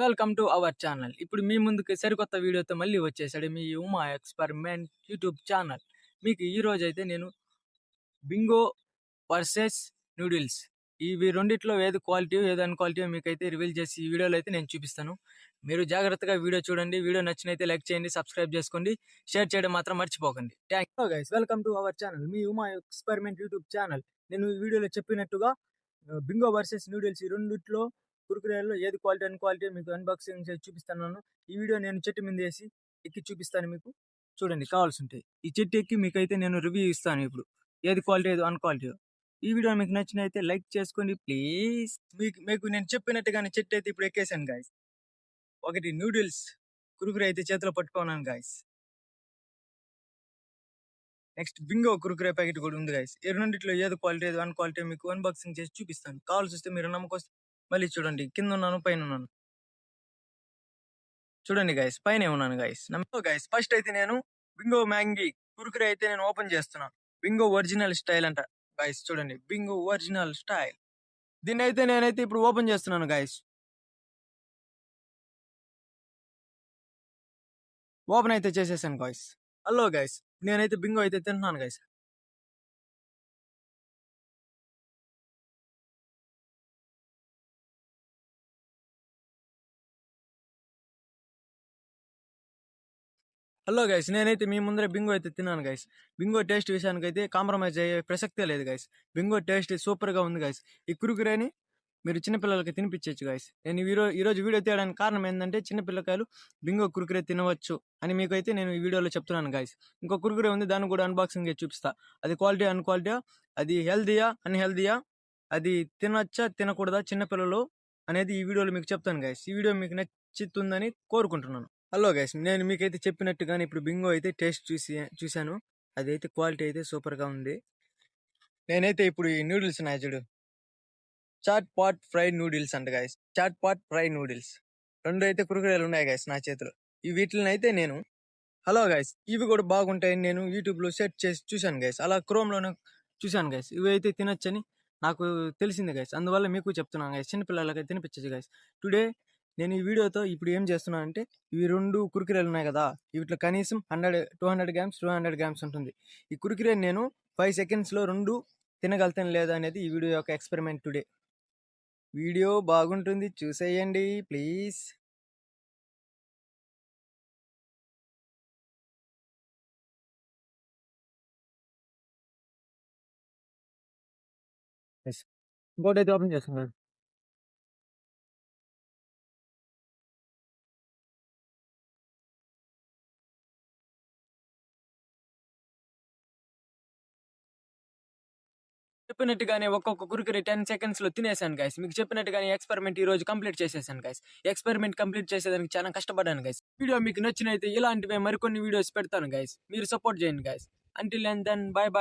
Welcome to our channel. ఇప్పుడు మీ ముందుకు సరికొత్త వీడియోతో మళ్ళీ వచ్చేసాడు మీ ఉమా ఎక్స్పెరిమెంట్ యూట్యూబ్ ఛానల్. మీకు ఈరోజు అయితే నేను బింగో వర్సెస్ నూడిల్స్. ఇవి రెండిట్లో ఏది క్వాలిటీ ఏది అన్ మీకు అయితే రివీల్ చేసి ఈ వీడియోలో అయితే నేను చూపిస్తాను. మీరు జాగ్రత్తగా వీడియో చూడండి. వీడియో నచ్చినైతే లైక్ చేయండి సబ్స్క్రైబ్ చేసుకోండి. షేర్ చేయడం మాత్రం మర్చిపోకండి. Thank you. Guys welcome to our channel. Me Uma experiment YouTube channel. నేను ఈ వీడియోలో చెప్పినట్టుగా బింగో వర్సెస్ నూడిల్స్ ఈ రెండిట్లో కురుకురేలో ఏది క్వాలిటీ అన్ క్వాలిటీ మీకు అన్బాక్సింగ్ చేసి చూపిస్తున్నాను ఈ వీడియో నేను చెట్టు మీద వేసి ఎక్కి చూపిస్తాను మీకు. చూడండి కావాల్సి ఉంటాయి ఈ చెట్టు ఎక్కి మీకైతే నేను రివ్యూ ఇస్తాను ఇప్పుడు. ఏది క్వాలిటీ ఏది అన్ క్వాలిటీ ఈ వీడియో మీకు నచ్చినైతే లైక్ చేసుకోండి. ప్లీజ్. మీకు మీకు నేను చెప్పినట్టుగానే చెట్టు అయితే ఇప్పుడు ఎక్కేసాను గాయస్. ఒకటి నూడిల్స్ కురుకురే అయితే చేతిలో పట్టుకున్నాను guys. Next Bingo Kurkure packet కూడా ఉంది గాయస్. ఈ రెండింటిలో ఏది క్వాలిటీ ఏదో అన్ క్వాలిటీ మీకు అన్బాక్సింగ్ చేసి చూపిస్తాను. కావాల్సి వస్తే మీరు నమ్మకం మళ్ళీ చూడండి కింద ఉన్నాను పైన ఉన్నాను చూడండి గైస్ పైన ఉన్నాను గైస్ నమ్మకం గైస్ ఫస్ట్ అయితే నేను బింగో మ్యాంగీ కురుకురే అయితే నేను ఓపెన్ చేస్తున్నాను బింగో ఒరిజినల్ స్టైల్ అంట. గైస్ చూడండి బింగో ఒరిజినల్ స్టైల్ దీన్ని అయితే నేనైతే ఇప్పుడు ఓపెన్ చేస్తున్నాను గైస్ ఓపెన్ అయితే చేసేసాను గాయస్ హలో గైస్ నేనైతే బింగో అయితే తింటున్నాను గైస్ హలో గైస్ నేనైతే మీ ముందర బింగో అయితే తిన్నాను గైస్ బింగో టేస్ట్ విషయానికి అయితే కాంప్రమైజ్ అయ్యే ప్రసక్తే లేదు గైస్ బింగో టేస్ట్ సూపర్గా ఉంది గైస్ ఈ కురుకురేని మీరు చిన్నపిల్లలకి తినిపించవచ్చు గైస్ నేను ఈ రోజు వీడియో తీయడానికి కారణం ఏంటంటే చిన్నపిల్లకాయలు బింగో కురుకురే తినవచ్చు అని మీకు అయితే నేను ఈ వీడియోలో చెప్తున్నాను గైస్ ఇంకో కురుకురే ఉంది దాన్ని కూడా అన్బాక్సింగ్ చూపిస్తా. అది క్వాలిటీ అన్క్వాలిటీయా అది హెల్దీయా అన్హెల్దీయా అది తినచ్చా తినకూడదా చిన్నపిల్లలు అనేది ఈ వీడియోలో మీకు చెప్తాను గైస్ ఈ వీడియో మీకు నచ్చుతుందని కోరుకుంటున్నాను. హలో గైస్ నేను మీకైతే చెప్పినట్టుగానే ఇప్పుడు బింగో అయితే టేస్ట్ చూసి చూశాను. అదైతే క్వాలిటీ అయితే సూపర్గా ఉంది. నేనైతే ఇప్పుడు ఈ నూడిల్స్ ఉన్నాయి చూడు. చాట్ పాట్ ఫ్రై నూడిల్స్ అంట guys chatpat fry noodles. రెండు అయితే కురుకురేలు ఉన్నాయి గాయస్ నా చేతిలో. ఈ వీటిని అయితే నేను హలో గాయస్ ఇవి కూడా బాగుంటాయని నేను యూట్యూబ్లో సెర్చ్ చేసి చూశాను గాయస్ అలా క్రోమ్లోనే చూశాను గాయస్ ఇవి అయితే తినొచ్చని నాకు తెలిసింది గాయస్ అందువల్ల మీకు చెప్తున్నాను గాయస్ చిన్నపిల్లలకి తినిపించచ్చు గాయస్ టుడే నేను ఈ వీడియోతో ఇప్పుడు ఏం చేస్తున్నాను అంటే ఇవి రెండు కురికిరేలు ఉన్నాయి కదా వీటిలో కనీసం hundred two hundred grams two hundred grams ఉంటుంది. ఈ కురికిరే నేను ఫైవ్ సెకండ్స్లో రెండు తినగలుగుతాను లేదా అనేది ఈ వీడియో యొక్క ఎక్స్పెరిమెంట్ టుడే. వీడియో బాగుంటుంది చూసేయండి ప్లీజ్. ఇంకోటి అయితే ఓపెన్ చేస్తున్నాను చెప్పినట్టుగానే ఒక్కొక్క కురుకురి టెన్ సెకండ్స్లో తినేసాను గైస్ మీకు చెప్పినట్టుగానే ఎక్స్పెరిమెంట్ ఈ రోజు కంప్లీట్ చేసేసాను గైస్ ఎక్స్పెరిమెంట్ కంప్లీట్ చేసేదానికి చాలా కష్టపడ్డాను గైస్ వీడియో మీకు నచ్చినైతే ఇలాంటివే మరికొన్ని వీడియోస్ పెడతాను గైస్ మీరు సపోర్ట్ చేయండి guys until and then bye bye